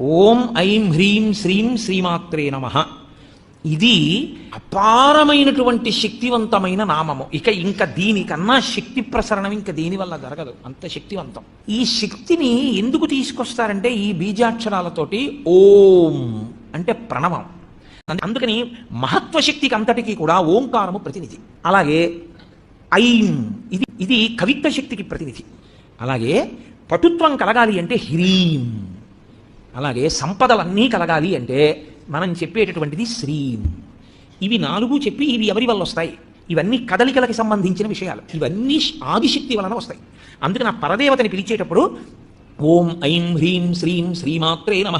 ఓం ఐం హ్రీం శ్రీం శ్రీమాత్రే నమ. ఇది అపారమైనటువంటి శక్తివంతమైన నామము. ఇక ఇంకా దీనికన్నా శక్తి ప్రసరణం ఇంకా దీనివల్ల జరగదు. అంత శక్తివంతం. ఈ శక్తిని ఎందుకు తీసుకొస్తారంటే ఈ బీజాక్షరాలతోటి ఓం అంటే ప్రణవం. అందుకని మహత్వ శక్తికి అంతటికీ కూడా ఓంకారము ప్రతినిధి. అలాగే ఐం ఇది ఇది కవిత్వ శక్తికి ప్రతినిధి. అలాగే పటుత్వం కలగాలి అంటే హ్రీం. అలాగే సంపదలన్నీ కలగాలి అంటే మనం చెప్పేటటువంటిది శ్రీం. ఇవి నాలుగు చెప్పి ఇవి ఎవరి వల్ల వస్తాయి? ఇవన్నీ కదలికలకి సంబంధించిన విషయాలు. ఇవన్నీ ఆదిశక్తి వలన వస్తాయి. అందుకని ఆ పరదేవతని పిలిచేటప్పుడు ఓం ఐం హ్రీం శ్రీం శ్రీమాత్రే నమ.